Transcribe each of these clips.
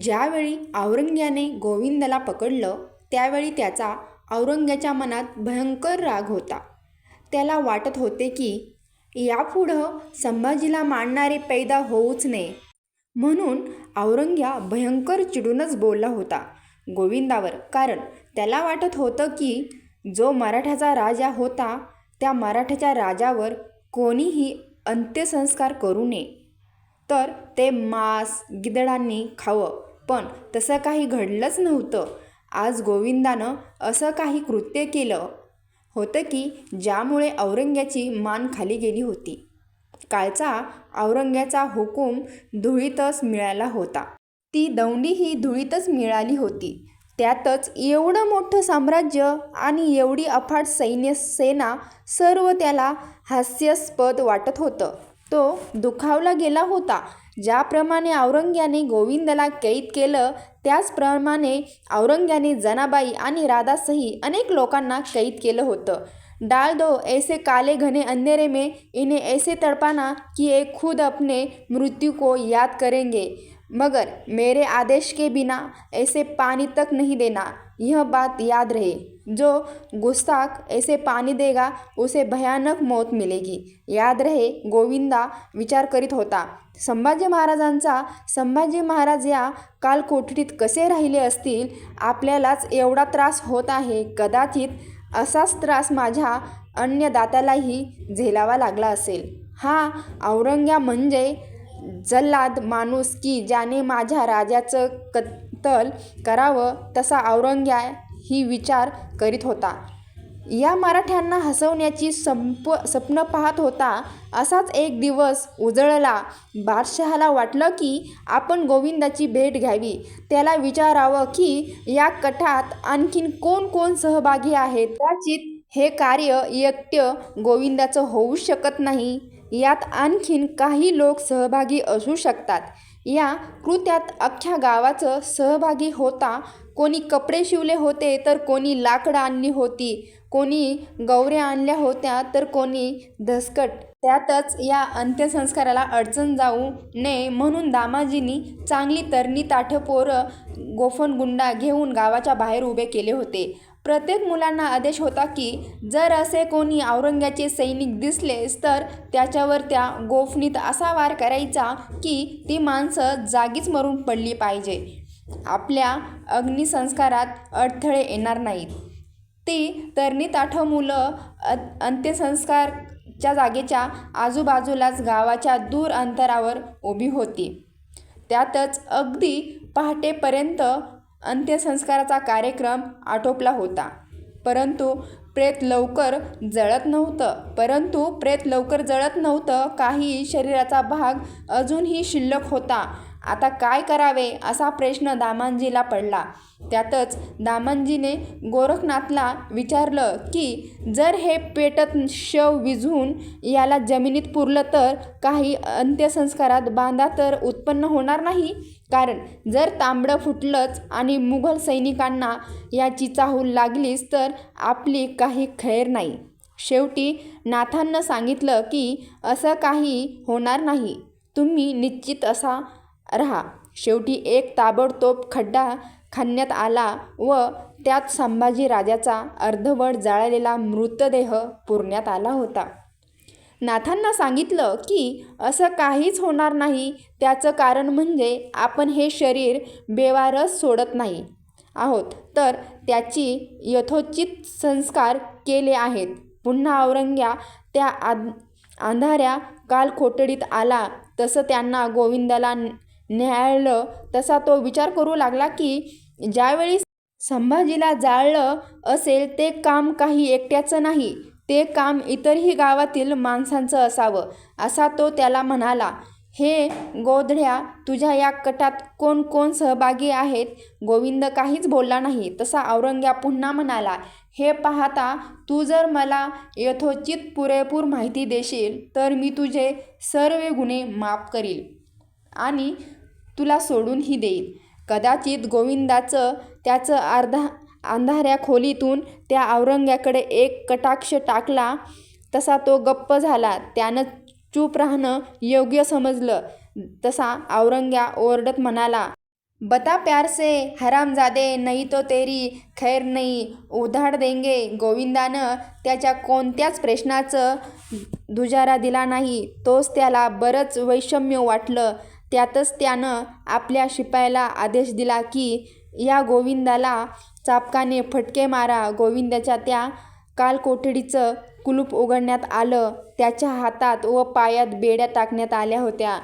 ज्यावेळी औरंग्याने गोविंदाला पकडलं त्यावेळी त्याचा औरंग्याच्या मनात भयंकर राग होता. त्याला वाटत होते की यापुढं संभाजीला मारणारे पैदा होऊच नये. म्हणून औरंग्या भयंकर चिडूनच बोलला होता गोविंदावर कारण त्याला वाटत होतं की जो मराठ्याचा राजा होता त्या मराठ्याच्या राजावर कोणीही अंत्यसंस्कार करू नये. तर ते मांस गिदडांनी खावं पण तसं काही घडलंच नव्हतं. आज गोविंदानं असं काही कृत्य केलं होतं की ज्यामुळे औरंग्याची मान खाली गेली होती. कालचा औरंग्याचा हुकूम धुळीतच मिळाला होता. ती दौंडीही धुळीतच मिळाली होती. त्यातच एवढं मोठं साम्राज्य आणि एवढी अफाट सैन्यसेना सर्व त्याला हास्यास्पद वाटत होतं. तो दुखावला गेला होता. ज्याप्रमाणे औरंग्याने गोविंदला कैद केलं त्याचप्रमाणे औरंग्याने जनाबाई आणि राधासही अनेक लोकांना कैद केलं होतं. डाल दो ऐसे काले घने अंधेरे में इन्हें ऐसे तड़पाना कि ये खुद अपने मृत्यु को याद करेंगे मगर मेरे आदेश के बिना ऐसे पानी तक नहीं देना यह बात याद रहे. जो गुस्ताख ऐसे पानी देगा उसे भयानक मौत मिलेगी. याद रहे गोविंदा विचार करीत होता. संभाजी महाराजांचा संभाजी महाराज या कालकोठडीत कसे राहिले असतील. आपल्यालाच एवढा त्रास होत आहे कदाचित असाच त्रास माझ्या अन्य दात्यालाही झेलावा लागला असेल. हा औरंग्या म्हणजे जल्लाद माणूस की ज्याने माझ्या राजाचं कत्तल करावं तसा औरंग्या ही विचार करीत होता. या मराठ्यांना हसवण्याची संप स्वप्न पाहत होता. असाच एक दिवस उजळला. बादशहाला वाटलं की आपण गोविंदाची भेट घ्यावी. त्याला विचारावं की या कठात आणखी कोण कोण सहभागी आहेत. कदाचित हे कार्य एकट्य गोविंदाचं होऊ शकत नाही. यात आणखीन काही लोक सहभागी असू शकतात. या कृत्यात अख्ख्या गावाचं सहभागी होता. कोणी कपडे शिवले होते तर कोणी लाकडं आणली होती. कोणी गौऱ्या आणल्या होत्या तर कोणी धसकट त्यातच या अंत्यसंस्काराला अडचण जाऊ नये म्हणून दामाजींनी चांगली तरणीताठ पोरं गोफनगुंडा घेऊन गावाच्या बाहेर उभे केले होते. प्रत्येक मुलांना आदेश होता की जर असे कोणी औरंग्याचे सैनिक दिसलेच तर त्याच्यावर त्या गोफणीत असा वार करायचा की ती माणसं जागीच मरून पडली पाहिजे. आपल्या अग्निसंस्कारात अडथळे येणार नाहीत. ती तरणीताठ मुलं अंत्यसंस्कारच्या जागेच्या आजूबाजूलाच गावाच्या दूर अंतरावर उभी होती. त्यातच अगदी पहाटेपर्यंत अंत्यसंस्काराचा कार्यक्रम आटोपला होता. परंतु प्रेत लवकर जळत नव्हतं. परंतु प्रेत लवकर जळत नव्हतं. काही शरीराचा भाग अजूनही शिल्लक होता. आता काय करावे असा प्रश्न दामांजीला पडला. त्यातच दामांजीने गोरखनाथला विचारलं की जर हे पेटत शव विझून याला जमिनीत पुरलं तर काही अंत्यसंस्कारात बांधा तर उत्पन्न होणार नाही. कारण जर तांबडं फुटलंच आणि मुघल सैनिकांना याची चाहूल लागलीच तर आपली काही खैर नाही. शेवटी नाथांना सांगितलं की असं काही होणार नाही. तुम्ही निश्चित असा रहा. शेवटी एक ताबडतोब खड्डा खणण्यात आला व त्यात संभाजी राजाचा अर्धवट जाळलेला मृतदेह पुरण्यात आला होता. नाथांना सांगितलं की असं काहीच होणार नाही त्याचं कारण म्हणजे आपण हे शरीर बेवारस सोडत नाही आहोत तर त्याची यथोचित संस्कार केले आहेत. पुन्हा औरंग्या त्या अंधाऱ्या काळकोठडीत आला तसं त्यांना गोविंदाला न्याहाळलं तसा तो विचार करू लागला की ज्यावेळी संभाजीला जाळलं असेल ते काम काही एकट्याचं नाही. ते काम इतरही गावातील माणसांचं असावं. असा तो त्याला म्हणाला. हे गोधड्या तुझ्या या कटात कोण कोण सहभागी आहेत. गोविंद काहीच बोलला नाही. तसा औरंग्या पुन्हा म्हणाला हे पाहता तू जर मला यथोचित पुरेपूर माहिती देशील तर मी तुझे सर्व गुन्हे माफ करील आणि तुला सोडूनही देईल कदाचित गोविंदाचं त्याचं अर्धा अंधाऱ्या खोलीतून त्या औरंग्याकडे एक कटाक्ष टाकला तसा तो गप्प झाला. त्यानं चूप राहणं योग्य समजलं. तसा औरंग्या ओरडत म्हणाला बता प्यार से हरामजादे नाही तो तेरी खैर नाही. उधाड देंगे. गोविंदानं त्याच्या कोणत्याच प्रश्नाचं दुजारा दिला नाही. तोच त्याला बरंच वैषम्य वाटलं. त्यातच त्यानं आपल्या शिपायाला आदेश दिला की या गोविंदाला चापकाने फटके मारा. गोविंदाच्या त्या कालकोठडीचं कुलूप उघडण्यात आलं. त्याच्या हातात व पायात बेड्या टाकण्यात आल्या होत्या.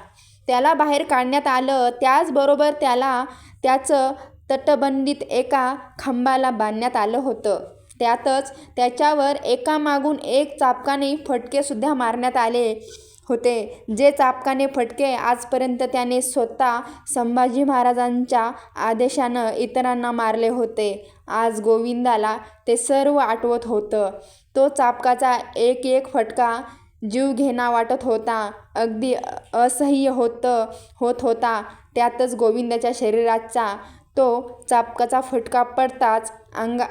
त्याला बाहेर काढण्यात आलं. त्याचबरोबर त्याला त्याचं तटबंदीत एका खांबाला बांधण्यात आलं होतं. त्यातच त्याच्यावर एकामागून एक चापकाने फटकेसुद्धा मारण्यात आले. होते. जे चापकाने फटके आजपर्यंत त्याने स्वतः संभाजी महाराजांच्या आदेशानं इतरांना मारले होते. आज गोविंदाला ते सर्व आठवत होतं. तो चापकाचा एक एक फटका जीव घेणा वाटत होता. अगदी असह्य होतं होत होता. त्यातच गोविंदाच्या शरीराचा तो चापकाचा फटका पडताच अंगा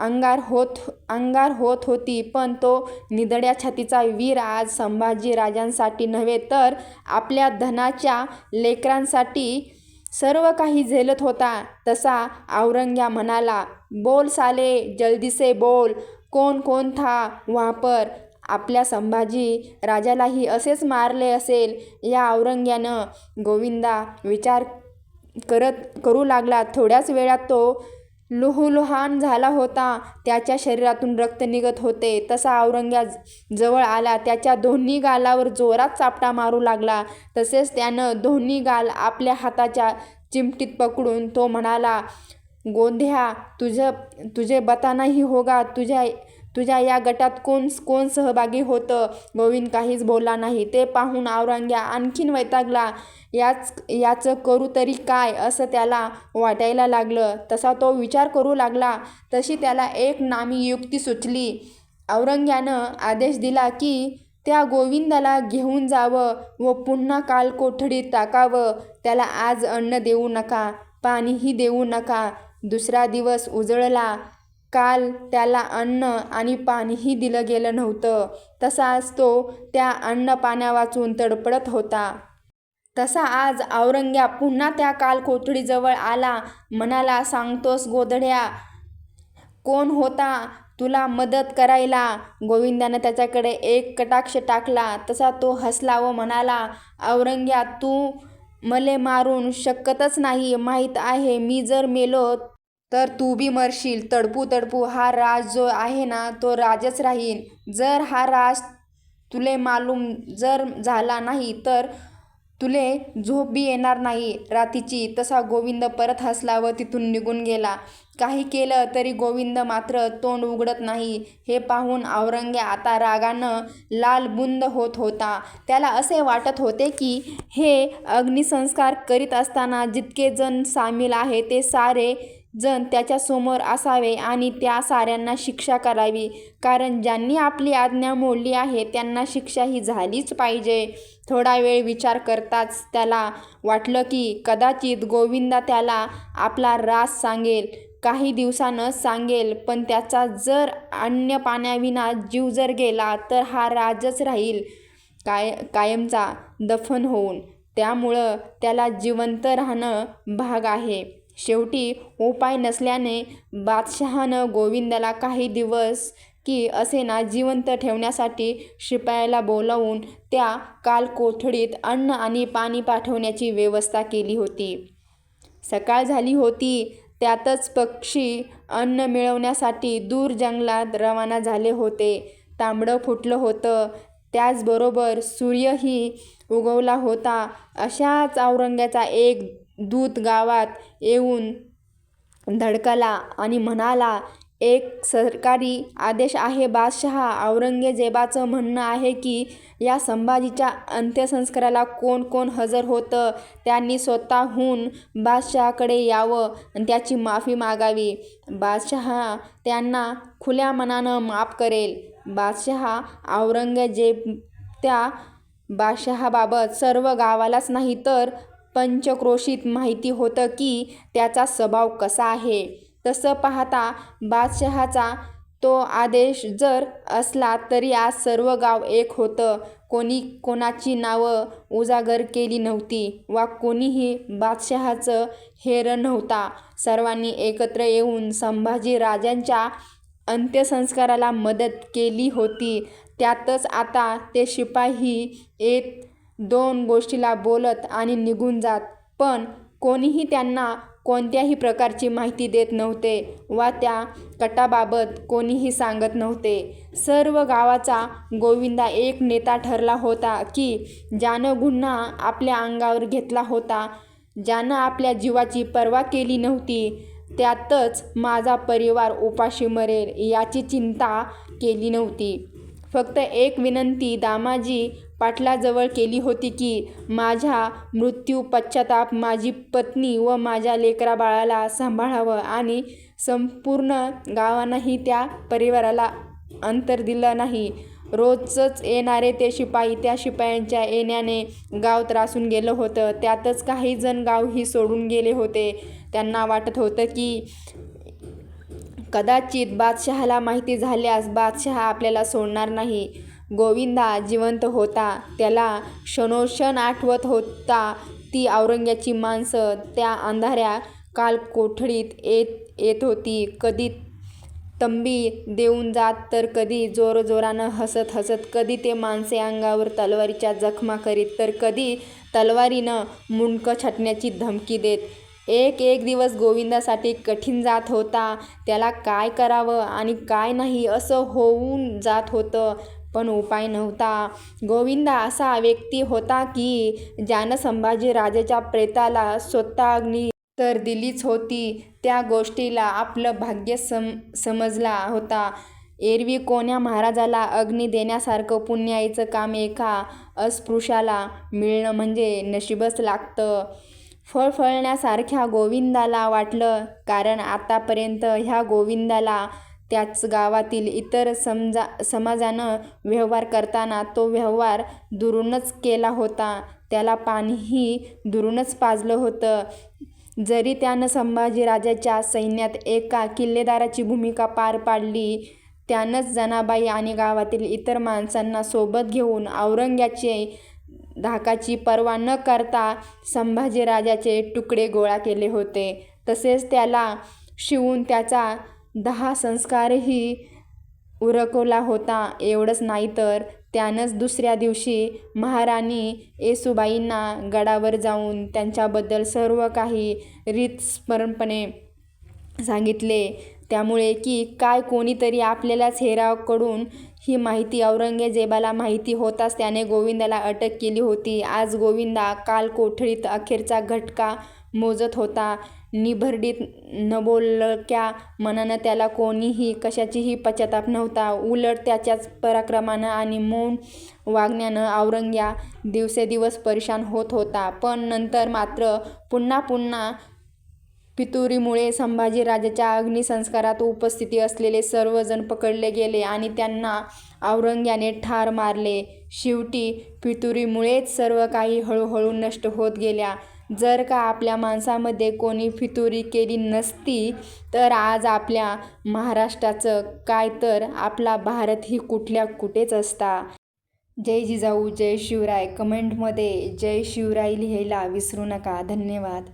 अंगार होत अंगार होत होती पण तो निधड्या छातीचा वीर आज संभाजी राजांसाठी नव्हे तर आपल्या धनाच्या लेकरांसाठी सर्व काही झेलत होता. तसा औरंग्या म्हणाला बोल साले जल्दीसे बोल. कोण कोण था वहाँ पर आपल्या संभाजी राजालाही असेच मारले असेल या औरंग्यानं? गोविंदा विचार करत करू लागला. थोड्याच वेळात तो लुहुलुहान झाला होता. त्याच्या शरीरातून रक्त निघत होते. तसा औरंग्या जवळ आला. त्याच्या दोन्ही गालावर जोरात चापटा मारू लागला. तसेच त्यानं दोन्ही गाल आपल्या हाताच्या चिमटीत पकडून तो म्हणाला गोंध्या तुझं तुझे बताना ही होगा तुझ्या तुझ्या या गटात कोण कोण सहभागी होतं? गोविंद काहीच बोलला नाही. ते पाहून औरंग्या आणखीन वैतागला. याच याचं करू तरी काय? असं त्याला वाटायला लागलं. तसा तो विचार करू लागला. तशी त्याला एक नामी युक्ती सुचली. औरंग्यानं आदेश दिला की त्या गोविंदाला घेऊन जावं व पुन्हा काल कोठडीत टाकावं. त्याला आज अन्न देऊ नका पाणीही देऊ नका. दुसरा दिवस उजळला. काल त्याला अन्न आणि पाणीही दिलं गेलं नव्हतं. तसाच तो त्या अन्न पाण्यावाचून तडपडत होता. तसा आज औरंग्या पुन्हा त्या काल कोठडीजवळ आला. म्हणाला सांगतोस गोधड्या कोण होता तुला मदत करायला? गोविंदानं त्याच्याकडे एक कटाक्ष टाकला. तसा तो हसला व म्हणाला औरंग्या तू मले मारून शकतच नाही. माहीत आहे मी जर मेलो तर तू बी मरशील. तडपू तडपू हा राज जो आहे ना तो राजच राहीन. जर हा राज तुले मालूम जर झाला नाही तर तुले झोप बी येणार नाही. रातीची तसा गोविंद परत हसला व तिथून निघून गेला. काही केलं तरी गोविंद मात्र तोंड उघडत नाही. हे पाहून औरंग्या आता रागानं लालबुंद होत होता. त्याला असे वाटत होते की हे अग्निसंस्कार करीत असताना जितके जण सामील आहे ते सारे जण त्याच्यासमोर असावे आणि त्या साऱ्यांना शिक्षा करावी. कारण ज्यांनी आपली आज्ञा मोडली आहे त्यांना शिक्षा ही झालीच पाहिजे. थोडा वेळ विचार करताच त्याला वाटलं की कदाचित गोविंदा त्याला आपला रास सांगेल काही दिवसानंच सांगेल. पण त्याचा जर अन्न पाण्याविना जीव जर गेला तर हा राजच राहील काय कायमचा दफन होऊन. त्यामुळं त्याला जिवंत राहणं भाग आहे. शेवटी उपाय नसल्याने बादशहानं गोविंदाला काही दिवस की असे ना जिवंत ठेवण्यासाठी शिपायाला बोलावून त्या काल कोठडीत अन्न आणि पाणी पाठवण्याची व्यवस्था केली होती. सकाळ झाली होती त्यातच पक्षी अन्न मिळवण्यासाठी दूर जंगलात रवाना झाले होते. तांबडं फुटलं होतं त्याचबरोबर सूर्यही उगवला होता. अशाच औरंगाचा एक दूत गावात येऊन धडकला आणि म्हणाला एक सरकारी आदेश आहे बादशहा औरंगजेबाचं म्हणणं आहे की या संभाजीच्या अंत्यसंस्काराला कोण कोण हजर होतं त्यांनी स्वतःहून बादशहाकडे यावं आणि त्याची माफी मागावी. बादशहा त्यांना खुल्या मनानं माफ करेल. बादशहा औरंगजेब त्या बादशहाबाबत सर्व गावालाच नाही तर पंचक्रोशीत माहिती होतं की त्याचा स्वभाव कसा आहे तसं पाहता बादशहाचा तो आदेश जर असला तरी आज सर्व गाव एक होतं. कोणी कोणाची नावं उजागर केली नव्हती वा कोणीही बादशहाचं हेर नव्हता. सर्वांनी एकत्र येऊन संभाजी राजांच्या अंत्यसंस्काराला मदत केली होती. त्यातच आता ते शिपाही येत, दोन गोष्टीला बोलत आणि निघून जात. पण कोणीही त्यांना कोणत्याही प्रकारची माहिती देत नव्हते वा त्या कटाबाबत कोणीही सांगत नव्हते. सर्व गावाचा गोविंदा एक नेता ठरला होता की ज्यानं गुन्हा आपल्या अंगावर घेतला होता, ज्यानं आपल्या जीवाची पर्वा केली नव्हती, त्यातच माझा परिवार उपाशी मरेल याची चिंता केली नव्हती. फक्त एक विनंती दामाजी पाटलाजवळ केली होती की माझ्या मृत्यू पश्चाताप माझी पत्नी व माझ्या लेकराबाळाला सांभाळावं आणि संपूर्ण गावानंही त्या परिवाराला अंतर दिलं नाही. रोजच येणारे ते शिपाई, त्या शिपायांच्या येण्याने गाव त्रासून गेलं होतं. त्यातच काही जण गावही सोडून गेले होते. त्यांना वाटत होतं की कदाचित बादशहाला माहिती झाल्यास बादशहा आपल्याला सोडणार नाही. गोविंदा जिवंत होता. त्याला क्षणोक्षण आठवत होता ती औरंग्याची माणसं त्या अंधाऱ्या काळकोठडीत येत होती. कधी तंबी देऊन जात तर कधी जोरजोरानं हसत हसत. कधी ते माणसे अंगावर तलवारीच्या जखमा करीत तर कधी तलवारीनं मुंडकं छाटण्याची धमकी देत. एक एक दिवस गोविंदासाठी कठीण जात होता. त्याला काय करावं आणि काय नाही असं होऊन जात होतं. पण उपाय नव्हता. गोविंदा असा व्यक्ती होता की ज्यानं संभाजी राजाच्या प्रेताला स्वतः अग्नी तर दिलीच होती. त्या गोष्टीला आपलं भाग्य सम समजला होता. एरवी कोण्या महाराजाला अग्नी देण्यासारखं पुण्याईचं काम एका अस्पृश्याला मिळणं म्हणजे नशीबच लागतं. फळफळण्यासारखं गोविंदाला वाटलं. कारण आतापर्यंत ह्या गोविंदाला त्याच गावातील इतर समजा समाजानं व्यवहार करताना तो व्यवहार दुरूनच केला होता. त्याला पाणीही दुरूनच पाजलं होतं. जरी त्यानं संभाजीराजाच्या सैन्यात एका किल्लेदाराची भूमिका पार पाडली. त्यानंच जनाबाई आणि गावातील इतर माणसांना सोबत घेऊन औरंगाचे धाकाची पर्वा न करता संभाजीराजाचे तुकडे गोळा केले होते. तसेच त्याला शिवून त्याचा दहा संस्कारही उरकवला होता. एवढंच नाही तर त्यानंच दुसऱ्या दिवशी महाराणी येसुबाईंना गडावर जाऊन त्यांच्याबद्दल सर्व काही रीतस्मरणपणे सांगितले. त्यामुळे की काय कोणीतरी आपल्यालाच हेरावकडून ही माहिती औरंगजेबाला माहिती होताच त्याने गोविंदाला अटक केली होती. आज गोविंदा काळकोठडीत अखेरचा घटका मोजत होता. निभर्डीत नबोलक्या मनानं. त्याला कोणीही कशाचाही पश्चाताप नव्हता. उलट त्याच्याच पराक्रमानं आणि मौन वागण्यानं औरंग्या दिवसेदिवस परेशान होत होता. पण नंतर मात्र पुन्हा पुन्हा फितुरीमुळे संभाजीराजाच्या अग्निसंस्कारात उपस्थित असलेले सर्व जण पकडले गेले आणि त्यांना औरंग्याने ठार मारले. शेवटी फितुरीमुळेच सर्व काही हळूहळू नष्ट होत गेल्या जर का आपल्या माणसामध्ये कोणी फितुरी केली नसती तर आज आपल्या महाराष्ट्राचं काय तर आपला भारत ही कुठल्या कुठेच असता. जय जिजाऊ जय शिवराय कमेंटमध्ये जय शिवराय लिहायला विसरू नका. धन्यवाद.